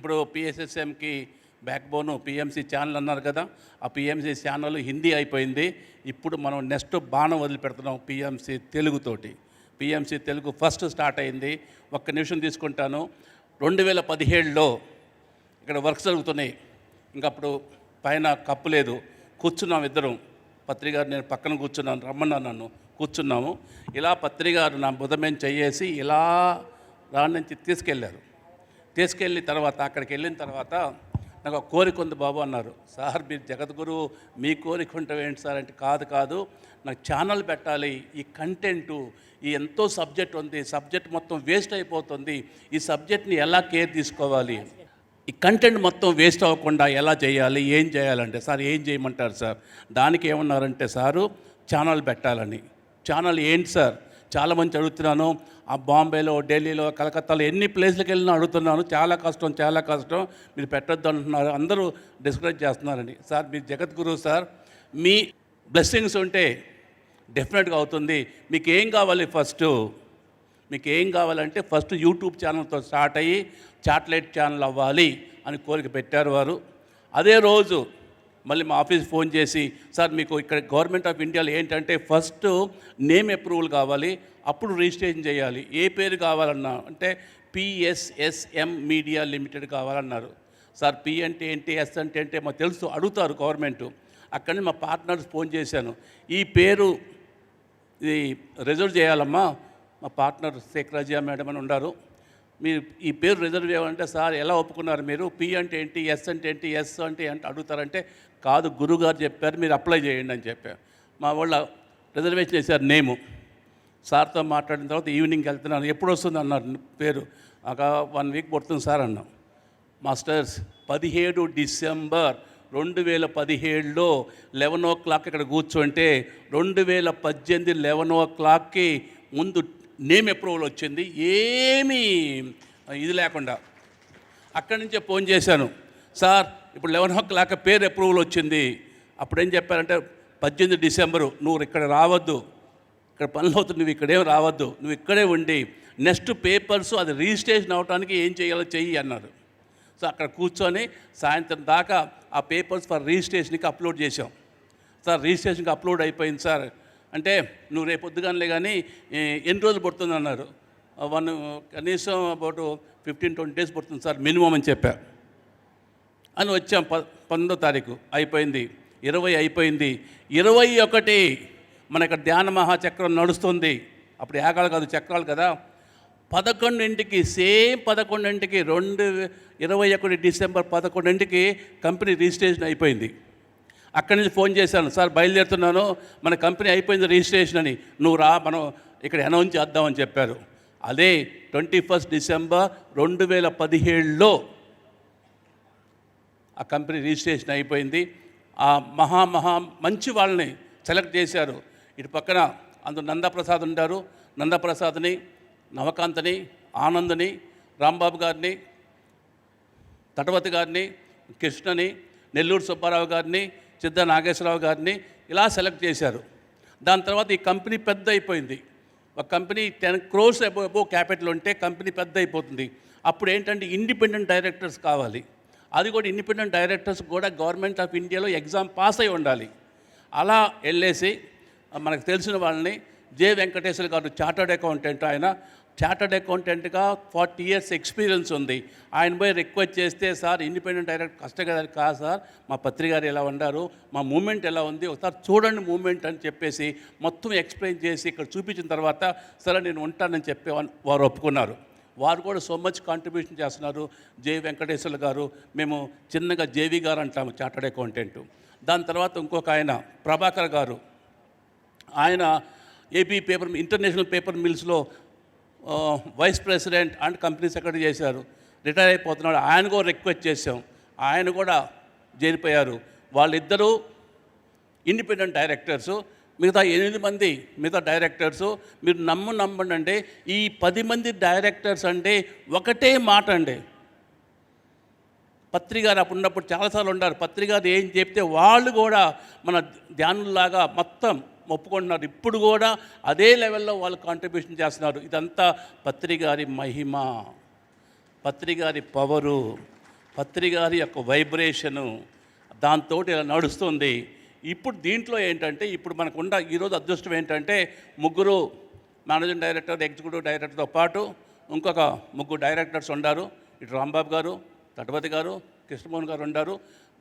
ఇప్పుడు పిఎస్ఎస్ఎంకి బ్యాక్ బోను పిఎంసీ ఛానల్ అన్నారు కదా ఆ పిఎంసి ఛానల్ హిందీ అయిపోయింది. ఇప్పుడు మనం నెక్స్ట్ బాణం వదిలిపెడుతున్నాం పిఎంసి తెలుగుతోటి. పిఎంసి తెలుగు ఫస్ట్ స్టార్ట్ అయింది. ఒక్క నిమిషం తీసుకుంటాను. రెండు వేల పదిహేడులో ఇక్కడ వర్క్స్ జరుగుతున్నాయి. ఇంకప్పుడు పైన కప్పు లేదు. కూర్చున్నాం ఇద్దరం. పత్రికారు నేను పక్కన కూర్చున్నాను. రమ్మన్నాను నన్ను. కూర్చున్నాము. ఇలా పత్రికారు నా బుధమేం చేయేసి ఇలా రాని నుంచి తీసుకెళ్ళారు తీసుకెళ్ళిన తర్వాత అక్కడికి వెళ్ళిన తర్వాత నాకు ఒక కోరిక ఉంది బాబు అన్నారు. సార్ మీరు జగద్గురు మీ కోరిక ఉంటాం ఏంటి సార్? అంటే కాదు కాదు. నాకు ఛానల్ పెట్టాలి. ఈ కంటెంటు ఈ ఎంతో సబ్జెక్ట్ ఉంది. సబ్జెక్ట్ మొత్తం వేస్ట్ అయిపోతుంది. ఈ సబ్జెక్ట్ని ఎలా కేర్ తీసుకోవాలి? ఈ కంటెంట్ మొత్తం వేస్ట్ అవ్వకుండా ఎలా చేయాలి? ఏం చేయాలంటే సార్ ఏం చేయమంటారు సార్? దానికి ఏమన్నారంటే సారు ఛానల్ పెట్టాలని. ఛానల్ ఏంటి సార్? చాలామంది అడుగుతున్నాను ఆ బాంబేలో ఢిల్లీలో కలకత్తాలో ఎన్ని ప్లేస్లకు వెళ్ళినా అడుగుతున్నాను చాలా కష్టం చాలా కష్టం మీరు పెట్టొద్దు అంటున్నారు అందరూ డిస్కరేజ్ చేస్తున్నారండి. సార్ మీరు జగద్గురు సార్ మీ బ్లెస్సింగ్స్ ఉంటే డెఫినెట్గా అవుతుంది. మీకు ఏం కావాలి ఫస్ట్? మీకు ఏం కావాలంటే ఫస్ట్ యూట్యూబ్ ఛానల్తో స్టార్ట్ అయ్యి చాట్లెట్ ఛానల్ అవ్వాలి అని కోరిక పెట్టారు వారు. అదే రోజు మళ్ళీ మా ఆఫీస్ ఫోన్ చేసి సార్ మీకు ఇక్కడ గవర్నమెంట్ ఆఫ్ ఇండియాలో ఏంటంటే ఫస్ట్ నేమ్ అప్రూవల్ కావాలి అప్పుడు రిజిస్ట్రేషన్ చేయాలి. ఏ పేరు కావాలన్నా అంటే పిఎస్ఎస్ఎం మీడియా లిమిటెడ్ కావాలన్నారు. సార్ పి అంటే ఏంటి ఎస్ అంటే ఏంటి మాకు తెలుసు అడుగుతారు గవర్నమెంట్. అక్కడి నుంచి మా పార్ట్నర్స్ ఫోన్ చేశాను. ఈ పేరు ఇది రిజర్వ్ చేయాలమ్మా మా పార్ట్నర్ శేఖరాజియా మేడం అని ఉన్నారు. మీరు ఈ పేరు రిజర్వ్ చేయాలంటే సార్ ఎలా ఒప్పుకున్నారు మీరు? పి అంటే ఏంటి ఎస్ అంటే ఏంటి ఎస్ అంటే అంటే అడుగుతారంటే కాదు గురుగారు చెప్పారు మీరు అప్లై చేయండి అని చెప్పారు. మా వాళ్ళ రిజర్వేషన్ చేశారు నేము. సార్తో మాట్లాడిన తర్వాత ఈవినింగ్కి వెళ్తున్నాను. ఎప్పుడు వస్తుంది అన్నారు పేరు. ఒక వన్ వీక్ పడుతుంది సార్ అన్నాం. మాస్టర్స్ పదిహేడు డిసెంబర్ రెండు వేల పదిహేడులో లెవెన్ ఓ క్లాక్ ఇక్కడ కూర్చుంటే రెండు వేల పద్దెనిమిది లెవెన్ ఓ క్లాక్కి ముందు నేమ్ అప్రూవల్ వచ్చింది. ఏమీ ఇది లేకుండా. అక్కడి నుంచే ఫోన్ చేశాను. సార్ ఇప్పుడు లెవెన్ ఓ క్లాక్ పేరు అప్రూవల్ వచ్చింది. అప్పుడు ఏం చెప్పారంటే పద్దెనిమిది డిసెంబరు నువ్వు ఇక్కడ రావద్దు. ఇక్కడ పనులు అవుతుంది నువ్వు ఇక్కడేం రావద్దు. నువ్వు ఇక్కడే ఉండి నెక్స్ట్ పేపర్స్ అది రిజిస్ట్రేషన్ అవడానికి ఏం చేయాలో చెయ్యి అన్నారు. సో అక్కడ కూర్చొని సాయంత్రం దాకా ఆ పేపర్స్ ఫర్ రిజిస్ట్రేషన్కి అప్లోడ్ చేసాం సార్ రిజిస్ట్రేషన్కి అప్లోడ్ అయిపోయింది సార్. అంటే నువ్వు రేపు పొద్దుగానే కానీ ఎన్ని రోజులు పడుతుంది అన్నారు. వన్ కనీసం అబౌట్ ఫిఫ్టీన్ ట్వంటీ డేస్ పడుతుంది సార్ మినిమం అని చెప్పారు అని వచ్చాం ప పంతొమ్మిదో తారీఖు. అయిపోయింది. ఇరవై అయిపోయింది. ఇరవై ఒకటి మన ఇక్కడ ధ్యాన మహాచక్రం నడుస్తుంది. అప్పుడు ఏకాలు కాదు చక్రాలు కదా. పదకొండింటికి సేమ్ పదకొండింటికి రెండు ఇరవై ఒకటి డిసెంబర్ పదకొండింటికి కంపెనీ రిజిస్ట్రేషన్ అయిపోయింది. అక్కడి నుంచి ఫోన్ చేశాను సార్ బయలుదేరుతున్నాను. మన కంపెనీ అయిపోయింది రిజిస్ట్రేషన్ అని. నువ్వు రా మనం ఇక్కడ అనౌన్స్ చేద్దామని చెప్పారు. అదే ట్వంటీ ఫస్ట్ డిసెంబర్ రెండు వేల పదిహేడులో ఆ కంపెనీ రిజిస్ట్రేషన్ అయిపోయింది. ఆ మహా మహా మంచి వాళ్ళని సెలెక్ట్ చేశారు. ఇటు పక్కన అందులో నందప్రసాద్ ఉంటారు. నందప్రసాద్ని నవకాంత్ని ఆనంద్ని రాంబాబు గారిని తటవతి గారిని కృష్ణని నెల్లూరు సుబ్బారావు గారిని సిద్ధ నాగేశ్వరరావు గారిని ఇలా సెలెక్ట్ చేశారు. దాని తర్వాత ఈ కంపెనీ పెద్ద అయిపోయింది. ఒక కంపెనీ టెన్ క్రోర్స్ అబో అబో క్యాపిటల్ ఉంటే కంపెనీ పెద్ద అయిపోతుంది. అప్పుడు ఏంటంటే ఇండిపెండెంట్ డైరెక్టర్స్ కావాలి. అది కూడా ఇండిపెండెంట్ డైరెక్టర్స్ కూడా గవర్నమెంట్ ఆఫ్ ఇండియాలో ఎగ్జామ్ పాస్ అయి ఉండాలి. అలా వెళ్ళేసి మనకు తెలిసిన వాళ్ళని జే వెంకటేశ్వర గారు చార్టర్డ్ అకౌంటెంట్ ఆయన. చార్టర్డ్ అకౌంటెంట్గా ఫార్టీ ఇయర్స్ ఎక్స్పీరియన్స్ ఉంది. ఆయన పోయి రిక్వెస్ట్ చేస్తే సార్ ఇండిపెండెంట్ డైరెక్ట్ కష్టగారు కాదు సార్. మా పత్రికారు ఎలా ఉన్నారు? మా మూమెంట్ ఎలా ఉంది? ఒకసారి చూడండి మూమెంట్ అని చెప్పేసి మొత్తం ఎక్స్ప్లెయిన్ చేసి ఇక్కడ చూపించిన తర్వాత సరే నేను ఉంటానని చెప్పి వారు ఒప్పుకున్నారు. వారు కూడా సో మచ్ కాంట్రిబ్యూషన్ చేస్తున్నారు. జే. వెంకటేశ్వర్లు గారు మేము చిన్నగా జేవి గారు అంటాము చార్టర్డ్ అకౌంటెంట్. దాని తర్వాత ఇంకొక ఆయన ప్రభాకర్ గారు. ఆయన AP paper international paper మిల్స్లో vice president and company secretary చేశారు. రిటైర్ అయిపోతున్నాడు. ఆయన కూడా రిక్వెస్ట్ చేశాం. ఆయన కూడా చేరిపోయారు వాళ్ళిద్దరూ ఇండిపెండెంట్ డైరెక్టర్సు మిగతా ఎనిమిది మంది మిగతా డైరెక్టర్స్ మీరు నమ్ము నమ్మండి అంటే ఈ పది మంది డైరెక్టర్స్ అంటే ఒకటే మాట అండి. పత్రికారు అప్పుడు ఉన్నప్పుడు చాలాసార్లు ఉండారు. పత్రికారు ఏం చెప్తే వాళ్ళు కూడా మన ధ్యానుల్లాగా మొత్తం ఒప్పుకుంటున్నారు. ఇప్పుడు కూడా అదే లెవెల్లో వాళ్ళు కాంట్రిబ్యూషన్ చేస్తున్నారు. ఇదంతా పత్రికారి మహిమ. పత్రికారి పవరు పత్రి గారి యొక్క వైబ్రేషను దాంతో ఇలా నడుస్తుంది. ఇప్పుడు దీంట్లో ఏంటంటే ఇప్పుడు మనకు ఉన్న ఈరోజు అదృష్టం ఏంటంటే ముగ్గురు మేనేజింగ్ డైరెక్టర్ ఎగ్జిక్యూటివ్ డైరెక్టర్తో పాటు ఇంకొక ముగ్గురు డైరెక్టర్స్ ఉన్నారు ఇటు రాంబాబు గారు తటపతి గారు కృష్ణమోహన్ గారు ఉన్నారు